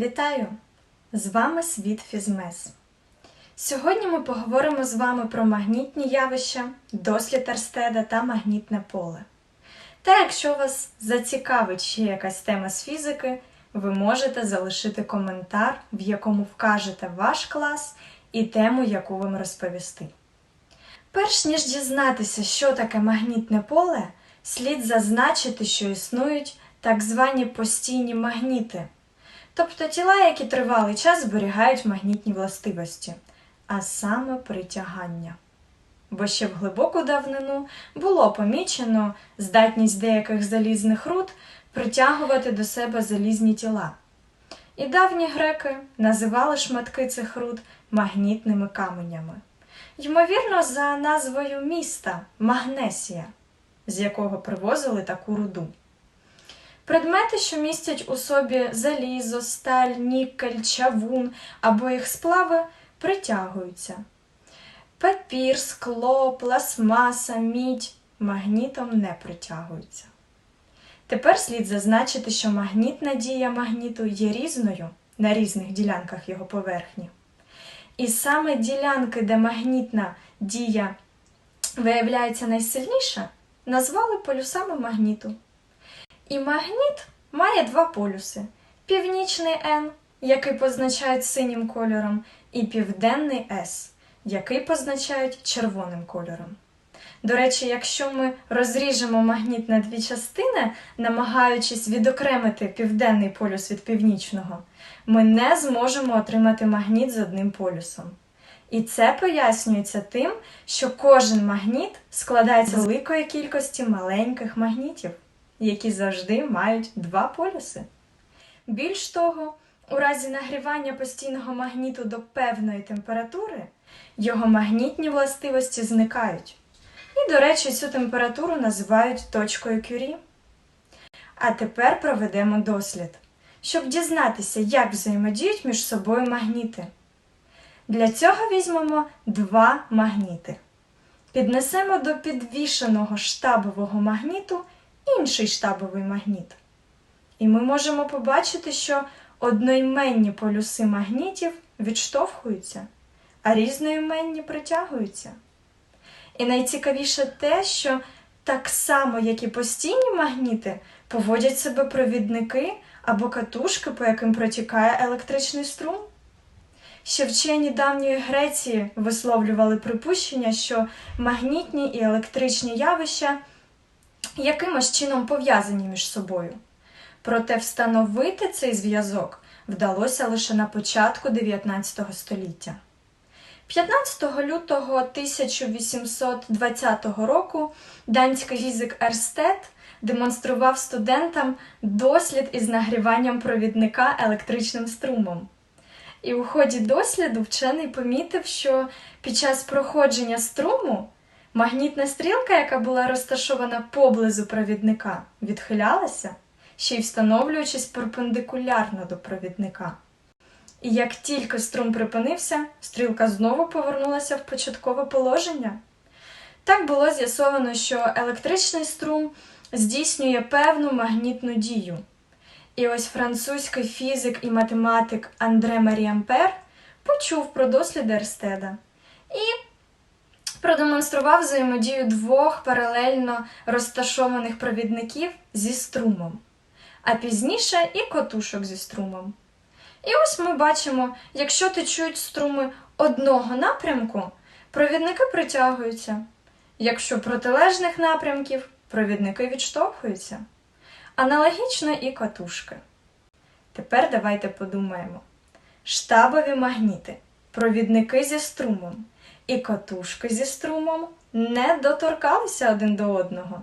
Вітаю! З вами Світ Фізмес. Сьогодні ми поговоримо з вами про магнітні явища, дослід Ерстеда та магнітне поле. Та якщо вас зацікавить ще якась тема з фізики, ви можете залишити коментар, в якому вкажете ваш клас і тему, яку вам розповісти. Перш ніж дізнатися, що таке магнітне поле, слід зазначити, що існують так звані постійні магніти, тобто тіла, які тривалий час зберігають магнітні властивості, а саме притягання. Бо ще в глибоку давнину було помічено здатність деяких залізних руд притягувати до себе залізні тіла. І давні греки називали шматки цих руд магнітними каменями. Ймовірно, за назвою міста Магнесія, з якого привозили таку руду. Предмети, що містять у собі залізо, сталь, нікель, чавун або їх сплави, притягуються. Папір, скло, пластмаса, мідь магнітом не притягуються. Тепер слід зазначити, що магнітна дія магніту є різною на різних ділянках його поверхні. І саме ділянки, де магнітна дія виявляється найсильніша, назвали полюсами магніту. І магніт має два полюси: північний N, який позначають синім кольором, і південний S, який позначають червоним кольором. До речі, якщо ми розріжемо магніт на дві частини, намагаючись відокремити південний полюс від північного, ми не зможемо отримати магніт з одним полюсом. І це пояснюється тим, що кожен магніт складається з великої кількості маленьких магнітів, які завжди мають два полюси. Більш того, у разі нагрівання постійного магніту до певної температури його магнітні властивості зникають. І, до речі, цю температуру називають точкою Кюрі. А тепер проведемо дослід, щоб дізнатися, як взаємодіють між собою магніти. Для цього візьмемо два магніти. Піднесемо до підвішеного штабового магніту інший штабовий магніт. І ми можемо побачити, що одноіменні полюси магнітів відштовхуються, а різноіменні притягуються. І найцікавіше те, що так само, як і постійні магніти, поводять себе провідники або катушки, по яким протікає електричний струм. Ще вчені давньої Греції висловлювали припущення, що магнітні і електричні явища якимось чином пов'язані між собою. Проте встановити цей зв'язок вдалося лише на початку 19 століття. 15 лютого 1820 року данський фізик Ерстед демонстрував студентам дослід із нагріванням провідника електричним струмом. І у ході досліду вчений помітив, що під час проходження струму магнітна стрілка, яка була розташована поблизу провідника, відхилялася, ще й встановлюючись перпендикулярно до провідника. І як тільки струм припинився, стрілка знову повернулася в початкове положення. Так було з'ясовано, що електричний струм здійснює певну магнітну дію. І ось французький фізик і математик Андре Маріампер почув про досліди Ерстеда і продемонстрував взаємодію двох паралельно розташованих провідників зі струмом, а пізніше і котушок зі струмом. І ось ми бачимо, якщо течуть струми одного напрямку, провідники притягуються. Якщо протилежних напрямків, провідники відштовхуються. Аналогічно і катушки. Тепер давайте подумаємо: штабові магніти, провідники зі струмом і катушки зі струмом не доторкалися один до одного.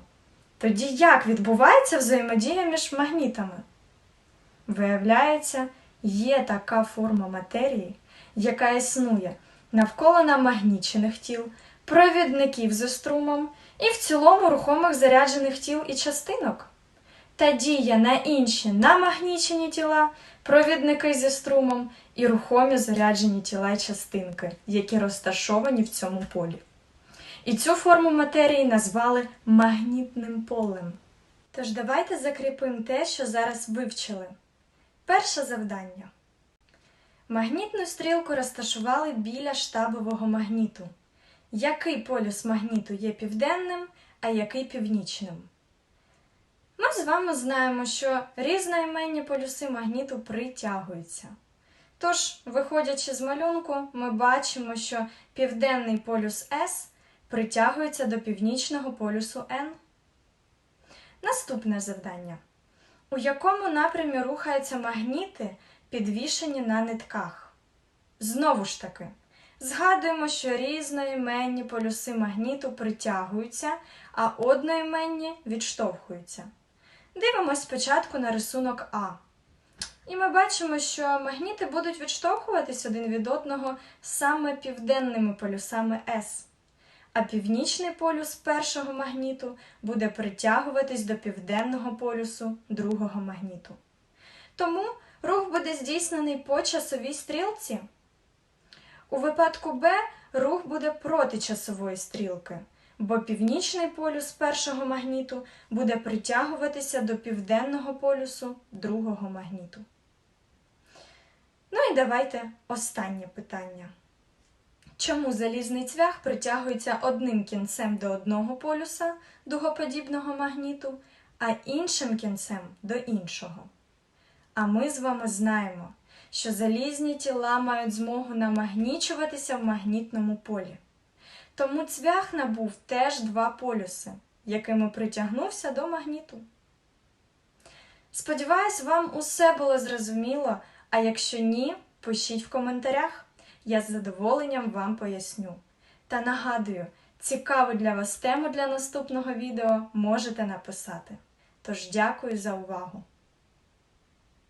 Тоді як відбувається взаємодія між магнітами? Виявляється, є така форма матерії, яка існує навколо намагнічених тіл, провідників зі струмом і в цілому рухомих заряджених тіл і частинок. Та діє на інші намагнічені тіла, провідники зі струмом і рухомі заряджені тіла частинки, які розташовані в цьому полі. І цю форму матерії назвали магнітним полем. Тож давайте закріпимо те, що зараз вивчили. Перше завдання. Магнітну стрілку розташували біля штабового магніту. Який полюс магніту є південним, а який північним? Ми з вами знаємо, що різноіменні полюси магніту притягуються. Тож, виходячи з малюнку, ми бачимо, що південний полюс S притягується до північного полюсу N. Наступне завдання. У якому напрямі рухаються магніти, підвішені на нитках? Знову ж таки, згадуємо, що різноіменні полюси магніту притягуються, а одноіменні відштовхуються. Дивимось спочатку на рисунок А. І ми бачимо, що магніти будуть відштовхуватись один від одного саме південними полюсами С. А північний полюс першого магніту буде притягуватись до південного полюсу другого магніту. Тому рух буде здійснений по часовій стрілці. У випадку Б рух буде проти часової стрілки, бо північний полюс першого магніту буде притягуватися до південного полюсу другого магніту. Ну і давайте останнє питання. Чому залізний цвях притягується одним кінцем до одного полюса дугоподібного магніту, а іншим кінцем до іншого? А ми з вами знаємо, що залізні тіла мають змогу намагнічуватися в магнітному полі. Тому цвях набув теж два полюси, якими притягнувся до магніту. Сподіваюсь, вам усе було зрозуміло, а якщо ні, пишіть в коментарях. Я з задоволенням вам поясню. Та нагадую, цікаву для вас тему для наступного відео можете написати. Тож дякую за увагу!